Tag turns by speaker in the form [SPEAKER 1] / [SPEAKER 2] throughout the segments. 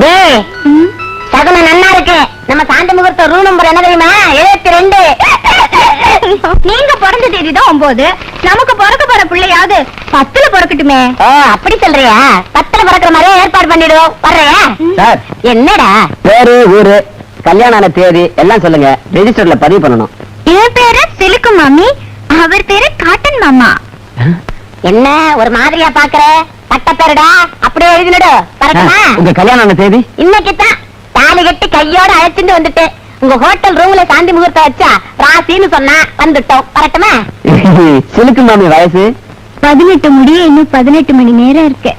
[SPEAKER 1] டேய் சகுனம் நன்னா இருக்கு. நம்ம சாந்தி முகூர்த்த ரூம் நம்பர் என்ன தெரியுமா? எழுபத்தி ரெண்டு.
[SPEAKER 2] நீங்க பிறந்த தேதி தான் ஒன்பது நமக்கு பிறக்க போற பிள்ளையாவது பத்துல பிறக்கட்டுமே.
[SPEAKER 1] ஓ அப்படி சொல்றியா? பத்துல பிறக்கிற மாதிரியே ஏற்பாடு பண்ணிடுவோம் வர்றியா?
[SPEAKER 3] சார்.
[SPEAKER 1] என்னடா?
[SPEAKER 3] பேரு ஊரு கல்யாணம் ஆன தேதி எல்லாம் சொல்லுங்க. ரெஜிஸ்டர்ல பதிவு பண்ணணும்.
[SPEAKER 2] என் பேரு சிலுக்கு மாமி. அவர் பேரு காட்டன் மாமா.
[SPEAKER 1] என்ன ஒரு மாதிரியா பாக்குற? பட்ட பேருடா? அப்படியே எழுதினடு. பறக்குமா
[SPEAKER 3] உங்க கல்யாணம் தேதி?
[SPEAKER 1] இன்னைக்கு தான் தாலி கட்டி கையோட அழைச்சிட்டு வந்துட்டு உங்க ஹோட்டல் ரூம்ல சாந்தி முகூர்த்தம் வச்சா ராசின்னு சொன்னா வந்துட்டோம். பறக்குமா
[SPEAKER 3] சிலுக்கு மாமி வயசு?
[SPEAKER 2] பதினெட்டு முடிய இன்னும் பதினெட்டு மணி நேரம் இருக்கு.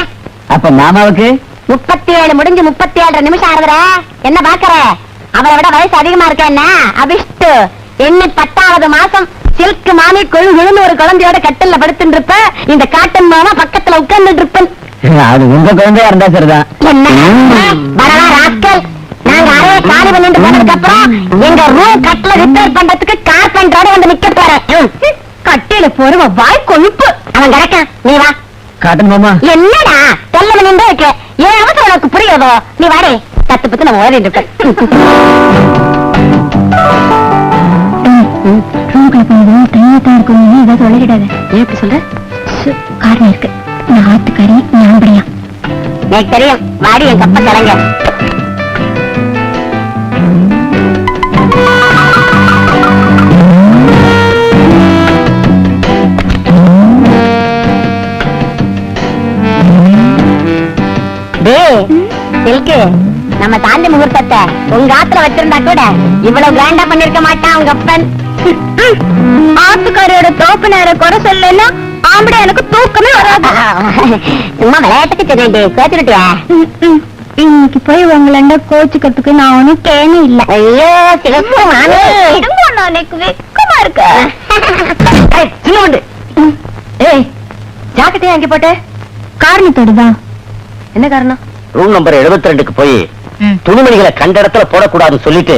[SPEAKER 3] அப்ப மாமாவுக்கு?
[SPEAKER 1] முப்பத்தி ஏழு முடிஞ்சு முப்பத்தி ஏழு நிமிஷம் ஆகுதுடா. என்ன பாக்குற? அவரை விட வயசு அதிகமா இருக்க என்ன? அபிஷ்டு. எண்ணி பத்தாவது மாசம் சில்க் மாமி கொழு ஒரு குழந்தையோட கட்டில்ல படுத்துட்டு இருப்ப. இந்த காட்டன் மாமா பக்கத்துல உட்கார்ந்துட்டு இருப்பேன்.
[SPEAKER 3] அது உங்க குழந்தையா இருந்தா சரிதான்.
[SPEAKER 1] காலி பண்ணிட்டு போனதுக்கு அப்புறம் எங்க ரூம் கட்டில ரிப்பேர் பண்றதுக்கு கார்பெண்டரோட வந்து நிக்க போறேன்
[SPEAKER 2] கட்டையில போறவ வாய் கொழுப்பு.
[SPEAKER 1] அவன் கிடக்கான். நீ வா.
[SPEAKER 3] காட்டன் மாமா.
[SPEAKER 1] என்னடா? தெல்ல நின்று இருக்க. ஏன் அவசரம் உனக்கு புரியாதோ? நீ வாடே. கத்து பத்து நம்ம ஓடிட்டு
[SPEAKER 2] தனியா தான் இருக்கும் நீ ஏதாவது சொல்லிடாத
[SPEAKER 1] ஏன் இப்படி சொல்ற?
[SPEAKER 2] காரணம் இருக்கு. நான் ஆத்துக்காரி ஞாபடியா
[SPEAKER 1] எனக்கு தெரியும். வாடி என் கப்ப கலங்க டேய் சில்கு நம்ம தாண்டி முகூர்த்தத்தை உங்க ஆத்துல வச்சிருந்தா கூட இவ்வளவு கிராண்டா பண்ணிருக்க மாட்டான் உங்க அப்பன்.
[SPEAKER 2] ஆத்துக்காரியோட தோப்பு நேரம் குறை சொல்லல ஆம்பளை எனக்கு தூக்கமே வராது.
[SPEAKER 1] சும்மா விளையாட்டுக்கு
[SPEAKER 2] ம், ம். இன்னைக்கு போய் உங்களண்ட கோச்சுக்கிறதுக்கு நான் ஒன்னும் கேனே இல்ல.
[SPEAKER 1] ஐயோ
[SPEAKER 2] எனக்கு வெக்கமா இருக்கு?
[SPEAKER 1] ஏய், சின்ன உண்டு ஏய் ஜாக்கெட்டையும் அங்கே போட்டு?
[SPEAKER 2] காரணத்தோடுதான்
[SPEAKER 1] என்ன காரணம்?
[SPEAKER 3] ரூம் நம்பர் 72 ரெண்டுக்கு போய் துணிமணிகளை கண்ட இடத்துல போடக்கூடாதுன்னு சொல்லிட்டு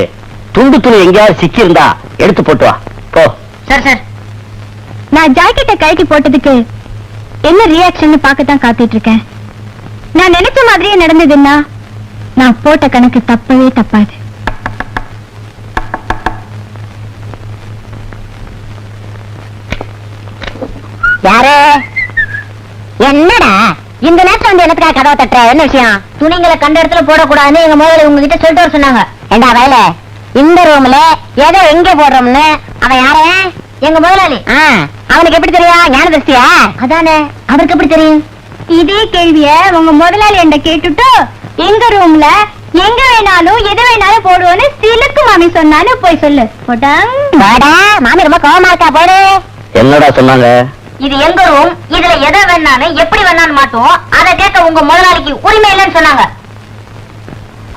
[SPEAKER 3] துண்டு துணி எங்கேயாவது சிக்கி இருந்தா எடுத்து போட்டு வா. போ.
[SPEAKER 1] Sir sir.
[SPEAKER 2] நான் ஜாக்கெட்டை கழட்டி போட்டதுக்கு என்ன ரியாக்ஷன் பார்க்கத்தான் காத்துட்டு இருக்கேன் நான் நினைச்ச மாதிரியே நடந்ததுன்னா நான் போட்ட கணக்கு தப்பவே தப்பாது.
[SPEAKER 1] யாரு? என்னடா? இந்த நேரத்துல வந்து எனக்குடா கதவை தட்டுற? என்ன விஷயம்? துணிங்களை கண்ட இடத்துல போடக்கூடாதுன்னு எங்க முதல்ல உங்ககிட்ட சொல்லிட்டு வர சொன்னாங்க. ஏண்டா வயல? இந்த ரூம்ல எதை எங்க போடுறோம்னு? அவன் யாரே? எங்க முதலாளி ஆ, அவனுக்கு எப்படி தெரியும் ஞான திருஷ்டியா? அதானே. அவருக்கு எப்படி தெரியும்?
[SPEAKER 2] இதே கேள்விய உங்க முதலாளி என்கிட்ட கேட்டுட்டு எங்க ரூம்ல எங்க வேணாலும் எது வேணாலும் போடுவோன்னு சிலுக்கு மாமி சொன்னான்னு போய் சொல்லு.
[SPEAKER 1] மாமி ரொம்ப கோவமா இருக்கா போடு.
[SPEAKER 3] என்னடா சொன்னாங்க?
[SPEAKER 1] இது எங்க ரூம் இதுல எதை வேணாலும் எப்படி வேணாலும் மாட்டோம் அதை கேட்க உங்க முதலாளிக்கு உரிமை இல்லைன்னு சொன்னாங்க.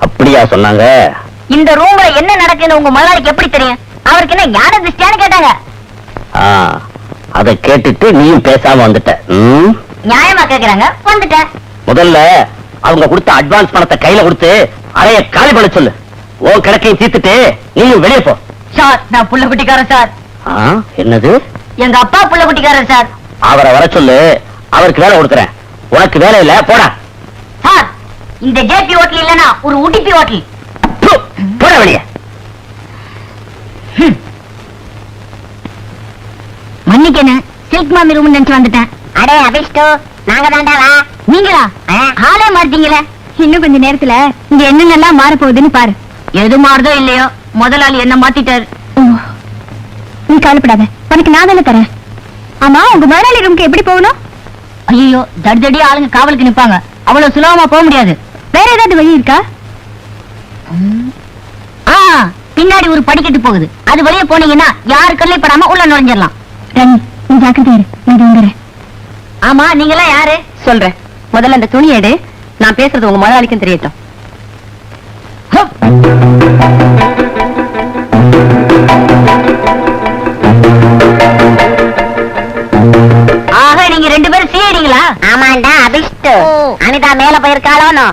[SPEAKER 3] அப்படியா சொன்னாங்க?
[SPEAKER 1] இந்த ரூம்ல என்ன நடக்குன்னு உங்க முதலாளிக்கு எப்படி தெரியும்? அவருக்கு என்ன ஞான திருஷ்டியான்னு கேட்டாங்க.
[SPEAKER 3] அதை கேட்டுட்டு நீயும் பேசாம வந்துட்ட?
[SPEAKER 1] நியாயமா கேக்குறாங்க. வந்துட்டேன்
[SPEAKER 3] முதல்ல அவங்க கொடுத்த அட்வான்ஸ் பணத்தை கையில கொடுத்து அறைய காலி பண்ண சொல்லு. உன் கிடக்கையும் தீர்த்துட்டு நீயும் வெளியே போ.
[SPEAKER 1] சார் நான் புள்ள குட்டிக்காரன் சார்
[SPEAKER 3] என்னது?
[SPEAKER 1] எங்க அப்பா புள்ள குட்டிக்காரன் சார்.
[SPEAKER 3] அவரை வர சொல்லு. அவருக்கு வேலை கொடுக்குறேன். உனக்கு வேலை இல்ல போடா.
[SPEAKER 1] சார் இந்த ஜேபி ஹோட்டல் இல்லனா ஒரு உடிப்பி ஹோட்டல்.
[SPEAKER 3] போடா வெளியே.
[SPEAKER 1] மன்னிக்கணும் சில்க் மாமி ரூம் நினைச்சு வந்துட்டேன். அடே அபிஷ்டு நாங்க தாண்டா வா. நீங்களா? ஆளே மாட்டீங்களே
[SPEAKER 2] இன்னும் கொஞ்ச நேரத்துல இங்க என்னென்னலாம் மாற போகுதுன்னு பாரு.
[SPEAKER 1] எது மாறுதோ இல்லையோ முதலாளி என்ன மாத்திட்டாரு?
[SPEAKER 2] நீ கவலைப்படாத. உனக்கு நான் தானே தரேன். ஆமா உங்க முதலாளி ரூம்க்கு எப்படி போகணும்?
[SPEAKER 1] ஐயோ தடி ஆளுங்க காவலுக்கு நிப்பாங்க. அவ்வளவு சுலபமா போக முடியாது.
[SPEAKER 2] வேற ஏதாவது வழி இருக்கா?
[SPEAKER 1] ஆ பின்னாடி ஒரு படிக்கட்டு போகுது. அது வழியே போனீங்கன்னா யாரு கல்லை படாம உள்ள நுழைஞ்சிடலாம்.
[SPEAKER 2] ரவி நீ ஜாக்கிரதையா இரு. நான் இங்க வந்துடுறேன்
[SPEAKER 1] ஆமா நீங்களா யாரு?
[SPEAKER 2] சொல்றேன். முதல்ல அந்த துணி எடு. நான் பேசுறது உங்க முதலாளிக்கும் தெரியட்டும்.
[SPEAKER 1] ஆக நீங்க ரெண்டு பேரும் சிஐடிங்களா ஆமாண்டா அபிஷ்டு. அனிதா மேல போயிருக்காளோனோ.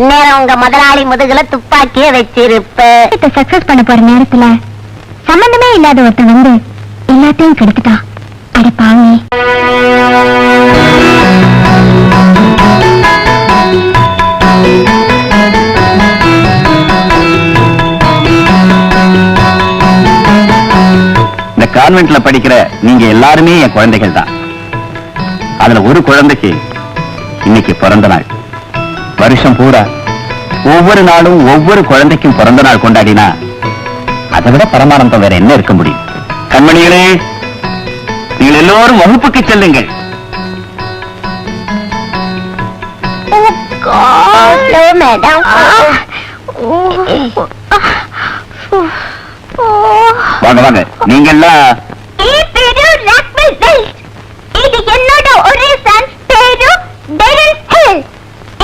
[SPEAKER 1] இந்நேரம் உங்க முதலாளி முதுகுல துப்பாக்கிய வச்சிருப்ப.
[SPEAKER 2] சக்சஸ் பண்ண போற நேரத்துல சம்பந்தமே இல்லாத ஒருத்தன் வந்து எல்லாத்தையும் கெடுத்துட்டா. அட பாவே.
[SPEAKER 3] இந்த கான்வென்ட்ல படிக்கிற நீங்க எல்லாருமே என் குழந்தைகள் தான். அதுல ஒரு குழந்தைக்கு இன்னைக்கு பிறந்த நாள். வருஷம் பூரா ஒவ்வொரு நாளும் ஒவ்வொரு குழந்தைக்கும் பிறந்த நாள் கொண்டாடினா அதை விட பரமானந்தம் வேற என்ன இருக்க முடியும்? கண்மணிகளே நீங்கள் எல்லோரும் வகுப்புக்கு செல்லுங்கள். வாங்க வாங்க. நீங்க எல்லாம்
[SPEAKER 2] இது என்னோட ஒரே சன் பேரு டெரன் ஹில்.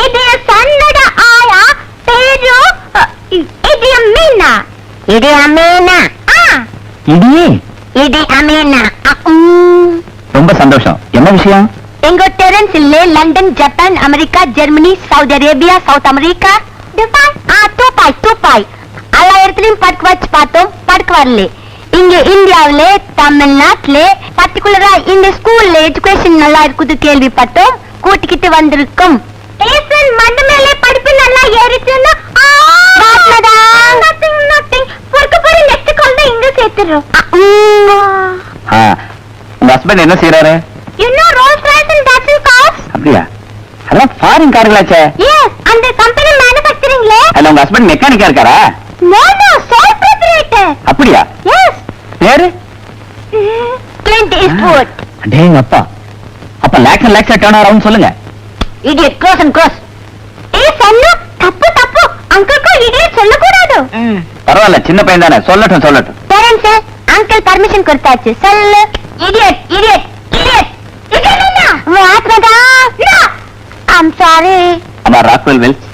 [SPEAKER 2] இது சன்னோட ஆயா பேரு இது என் மீனா
[SPEAKER 1] இது அமீனா.
[SPEAKER 2] ஆ.
[SPEAKER 3] இடியே
[SPEAKER 1] இது அமீனா.
[SPEAKER 3] ரொம்ப சந்தோஷம். என்ன விஷயம்?
[SPEAKER 1] எங்க டெரன்ஸ் இல்ல London Japan America Germany Saudi Arabia South America Dubai. ஆ துபாய் துபாய். எல்லா இடத்துலயும் படுக்க வச்சு பார்த்தோம். படுக்க வரல. இங்க இந்தியாவுல தமிழ்நாட்டுல பர்டிகுலரா இந்த ஸ்கூல்ல எஜுகேஷன் நல்லா இருக்குது கேள்விப்பட்டோம். கூட்டிக்கிட்டு வந்திருக்கோம்.
[SPEAKER 2] மண்ணு மேலே படிப்பு நல்லா ஏறிச்சுன்னா தான் இங்க சேர்த்துறோம்
[SPEAKER 3] உங்க ஹஸ்பண்ட் என்ன செய்யறாரு
[SPEAKER 2] know Rolls Royce and Datsun cars?
[SPEAKER 3] அப்படியா? அதான் ஃபாரின் கார்களாச்சே
[SPEAKER 2] Yes, அந்த கம்பெனி மேனுஃபேக்சரிங்ல
[SPEAKER 3] அதுல உங்க ஹஸ்பண்ட் மெக்கானிக்கா இருக்காரா?
[SPEAKER 2] No, no, sole proprietor.
[SPEAKER 3] அப்படியா?
[SPEAKER 2] Yes.
[SPEAKER 3] பேரு?
[SPEAKER 1] கிளின்ட் ஈஸ்ட்வுட்
[SPEAKER 3] டேங்க அப்பா. அப்ப லேக்ஸ் அண்ட் லேக்ஸ் டர்ன் ஆகும் சொல்லுங்க.
[SPEAKER 1] இடியட் க்ளோஸ் அண்ட் க்ளோஸ்
[SPEAKER 2] ஏய் சன்னு தப்பு தப்பு அங்கிள்க்கு இதே சொல்லக்கூடாது
[SPEAKER 3] பரவாயில்ல சின்ன பையன் தானே. சொல்லட்டும் சொல்லட்டும்.
[SPEAKER 1] பேரண்ட்ஸ் அங்கிள் பர்மிஷன் கொடுத்தாச்சு. சொல்லு. Idiot idiot idiot I'm sorry
[SPEAKER 3] ஆமா ராக்வெல் வெல்ஸ்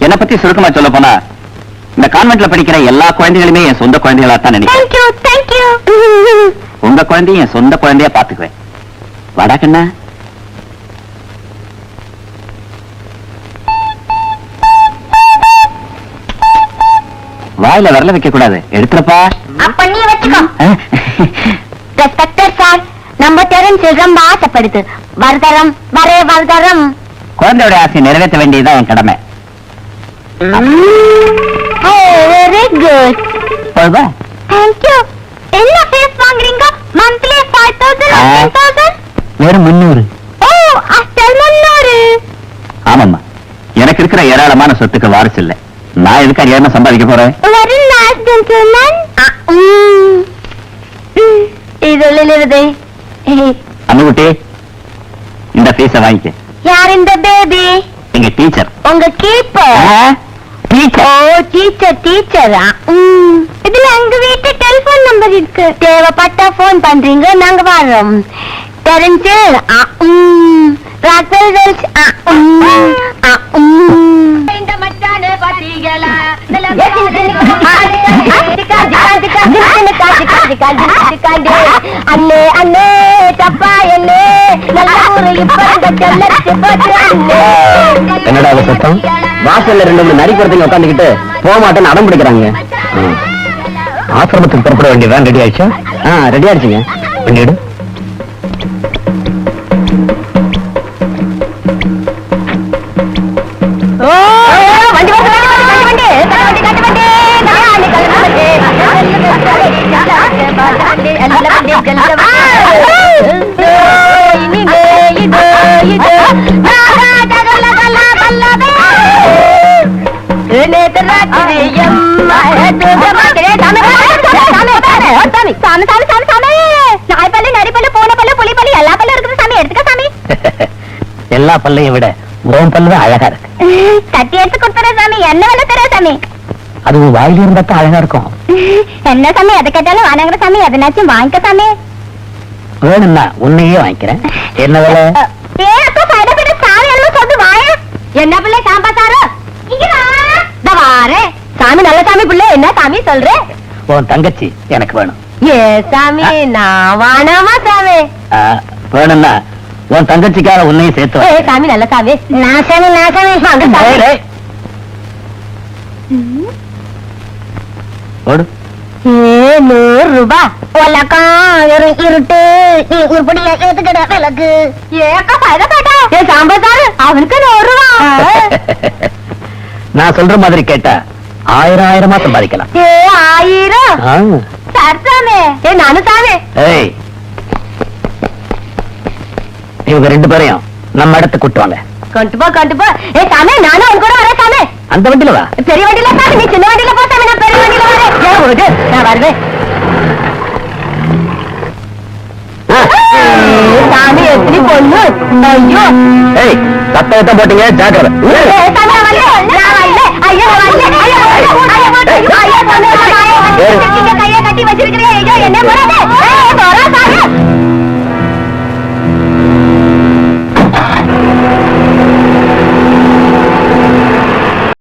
[SPEAKER 3] என்ன பத்தி சுருக்கமா சொல்ல போனா இந்த கான்வென்ட்ல படிக்கிற எல்லா குழந்தைகளுமே என் சொந்த குழந்தைகளா தான் நினைக்கிறேன். உங்க குழந்தையும் என் சொந்த குழந்தையா பாத்துக்குவேன் வாடா வாயில வரல வைக்க கூடாது எடுத்துறப்பா
[SPEAKER 1] அப்ப நீ வச்சுக்கோ. ரெஸ்பெக்டர் சார் நம்ம டெரன்ஸ் ரொம்ப ஆசைப்படுது. வரதரம் வரே வரதரம்.
[SPEAKER 3] குழந்தையோட ஆசையை நிறைவேற்ற வேண்டியதுதான் என் கடமை.
[SPEAKER 1] வெரி குட்
[SPEAKER 3] போதுமா?
[SPEAKER 2] Thank you. என்ன ஃபீஸ் வாங்குறீங்க? மந்த்லி 5000
[SPEAKER 3] ஆ.
[SPEAKER 2] 10000
[SPEAKER 3] வெறும் முன்னூறு
[SPEAKER 2] ஓ அஸ்டல் முன்னூறு
[SPEAKER 3] ஆமாம்மா. எனக்கு இருக்கிற ஏராளமான சொத்துக்கு வாரிசு இல்ல. நான் எதுக்கு அதிகமா சம்பாதிக்க போறேன்? அம்முகுட்டி இந்த பீஸ வாங்கிக்க.
[SPEAKER 1] யார் இந்த பேபி
[SPEAKER 3] எங்க டீச்சர்
[SPEAKER 1] உங்க கீப்பர்
[SPEAKER 3] டீச்சர்
[SPEAKER 1] டீச்சர் டீச்சரா
[SPEAKER 2] இதுல எங்க வீட்டு டெலிபோன் நம்பர் இருக்கு.
[SPEAKER 1] தேவைப்பட்டா போன் பண்றீங்க நாங்க வரோம் தெரிஞ்சு? ராக்வெல் வெல்ஸ் அண்ணே அண்ணே தப்பா என்னே நல்ல செல்லத்து போச்சு அண்ணே
[SPEAKER 3] என்னடா அது சத்தம் வாசல்ல ரெண்டு மூணு நரி குறத்தைங்க உட்காந்துக்கிட்டு போக மாட்டேன்னு அடம் பிடிக்கிறாங்க ஆசிரமத்துக்கு புறப்பட வேண்டியதான் ரெடி ஆயிடுச்சா ஆ ரெடி ஆயிடுச்சுங்க
[SPEAKER 1] ஓ வண்டி
[SPEAKER 2] சாமி சாமி சாமி சாமி நாய் பல்லு நரி பல்லு பூனை பல்லு புலி பல்லு எல்லா பல்லு இருக்குது சாமி எடுத்துக்க சாமி
[SPEAKER 3] எல்லா பல்லையும் விட உன் பல்லு அழகா இருக்கு.
[SPEAKER 2] தட்டி எடுத்து சாமி என்ன வேலை தர சாமி?
[SPEAKER 3] அது வாயில இருந்தா தான் அழகா இருக்கும்.
[SPEAKER 2] என்ன சாமி எதை கேட்டாலும் வானங்கிற சாமி எதனாச்சும் வாங்கிக்க சாமி.
[SPEAKER 3] வேணும்னா உன்னையே வாங்கிக்கிறேன். என்ன வேலை?
[SPEAKER 1] என்ன பிள்ளை சாம்பாத்தாரு
[SPEAKER 2] இங்க வா.
[SPEAKER 1] வாரே. சாமி நல்ல சாமி பிள்ளை என்ன சாமி சொல்ற?
[SPEAKER 3] உன் தங்கச்சி எனக்கு வேணும்.
[SPEAKER 1] ஏ சாமி நான் வானாமா சாமி?
[SPEAKER 3] வேணும்னா உன் தங்கச்சிக்காக உன்னையும் சேர்த்து.
[SPEAKER 1] சாமி நல்ல சாமி. நான் சாமி நான் சாமி வாங்க சாமி.
[SPEAKER 3] டேய், டேய். ஓடு.
[SPEAKER 1] ஏ நூறு ரூபாய் உலகம் இரு இருட்டு. உருப்படியா ஏத்துக்கிட விளக்கு
[SPEAKER 2] ஏ அக்கா சைட போயிட்டா
[SPEAKER 1] ஏ சாம்பாத்தாரு
[SPEAKER 2] அவனுக்கு நூறு ரூபா
[SPEAKER 3] நான் சொல்ற மாதிரி கேட்டா ஆயிரம் ஆயிரமா சம்பாதிக்கலாம்.
[SPEAKER 1] ஏ ஆயிரம்.
[SPEAKER 4] ஏ நானும் சாமி
[SPEAKER 2] ஏய். இவங்க ரெண்டு பேரையும் நம்ம இடத்துக்கு கூட்டு வாங்க.
[SPEAKER 4] கொண்டு போ கொண்டு போ ஏ சாமி நானும் உன் கூட வரேன் சாமி.
[SPEAKER 2] அந்த வண்டியில வா
[SPEAKER 4] பெரிய வண்டியில சாமி நீ சின்ன வண்டியில போ சாமி நான் பெரிய வண்டியில வரேன் ஏன் உனக்கு? நான் வருவேன் சாமி எப்படி பொண்ணு ஐயோ
[SPEAKER 2] ஏய் சத்தத்தை போட்டீங்க ஜாக்கிரதை
[SPEAKER 4] என்ன பண்ணாதே